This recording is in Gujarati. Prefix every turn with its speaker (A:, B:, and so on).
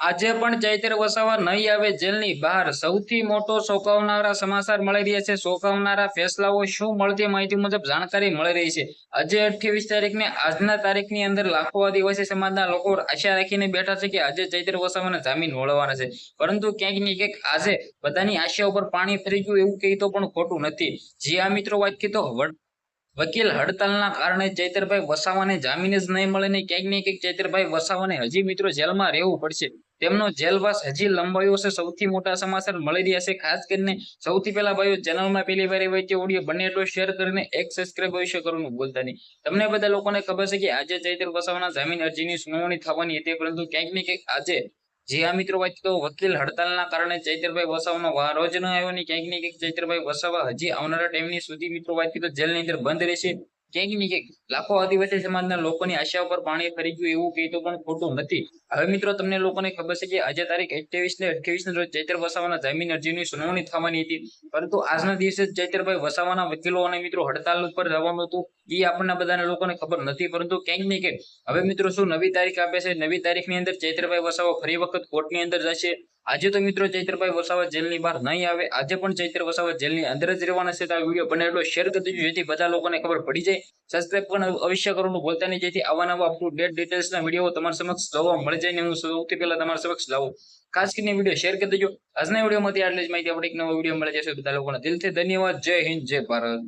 A: આજે પણ ચૈત્ર વસાવા નહીં આવે જેલની બહાર. સૌથી મોટો શોકાવનારા સમાચાર મળી રહ્યા છે. શોકાવનારા ફેસલાઓ શું મળતી માહિતી મુજબ જાણકારી મળી રહી છે. આજે અઠ્યાવીસ તારીખને, આજના તારીખની અંદર લાખો આદિવાસી સમાજના લોકો આશા રાખીને બેઠા છે કે આજે ચૈત્ર વસાવાને જામીન મળવાના છે. પરંતુ ક્યાંક ને ક્યાંક આજે બધાની આશા ઉપર પાણી ફરી ગયું એવું કહી તો પણ ખોટું નથી. જે આ મિત્રો, વાત કીધો વકીલ હડતાલના કારણે ચૈતરભાઈ વસાવાને જામીન જ નહીં મળે ને ક્યાંક ને ક્યાંક ચૈતરભાઈ વસાવાને હજી મિત્રો જેલમાં રહેવું પડશે. તેમનો જેલવાસ હજી લંબાયો છે. સૌથી મોટા સમાચાર મળી રહ્યા છે. ખાસ કરીને સૌથી પહેલા ભાઈઓ ચેનલમાં પહેલી વાર હોય તે ઓડિયો બને એટલો શેર કરીને એક સબસ્ક્રાઇબ અવશ્ય કરવાનું ભૂલતા નહીં. તમને બધા લોકોને ખબર છે કે આજે ચૈત્ર વસાવાના જામીન અરજીની સુનાવણી થવાની હતી, પરંતુ ક્યાંક ને ક્યાંક આજે જે આ મિત્રો વાત તો વકીલ હડતાલના કારણે ચૈતરભાઈ વસાવાનો વારો જ ન આવ્યો ને ક્યાંક ને ક્યાંક ચૈતરભાઈ વસાવા હજી આવનારા ટાઈમની સુધી મિત્રો વાત તો જેલની અંદર બંધ રહેશે. ક્યાંક ને ક્યાંક લાખો આદિવાસી સમાજના લોકોની આશા ઉપર પાણી ફરી ગયું એવું કહેતો પણ ખોટું નથી. હવે મિત્રો તમને લોકોને ખબર છે કે આજે તારીખ અઠ્યાવીસ ને અઠ્યાવીસ ને રોજ ચૈત્ર વસાવાના જામીન અરજીની સુનાવણી થવાની હતી. પરંતુ આજના દિવસે ચૈતરભાઈ વસાવાના વકીલો અને મિત્રો હડતાલ ઉપર જવાનું હતું. એ આપણને બધાને લોકોને ખબર નથી, પરંતુ ક્યાંક ને ક્યાંક હવે મિત્રો શું નવી તારીખ આપે છે? નવી તારીખની અંદર ચૈત્રભાઈ વસાવા ફરી વખત કોર્ટની અંદર જશે. આજે તો મિત્રો ચૈત્રભાઈ વસાવા જેલની બહાર નહીં આવે. આજે પણ ચૈત્ર વસાવા જેલની અંદર જ રહેવાના છે આ વીડિયો બને એટલો શેર કરી દેજો, જેથી બધા લોકોને ખબર પડી જાય. સબસ્ક્રાઇબ પણ અવશ્ય કરવાનું ભૂલતા નહીં, જેથી આવા નવા અપ ટુ ડેટ ડિટેલ્સના વીડિયો તમારા સમક્ષ જોવા મળી જાય ને હું સૌથી પહેલા તમારા સમક્ષ લાવું ખાસ કરીને વીડિયો શેર કરી દેજો. આજના વિડીયોમાંથી આટલી જ માહિતી આપણે એક નવો વીડિયો મળી જશે. બધા લોકોને દિલથી ધન્યવાદ. જય હિન્દ, જય ભારત.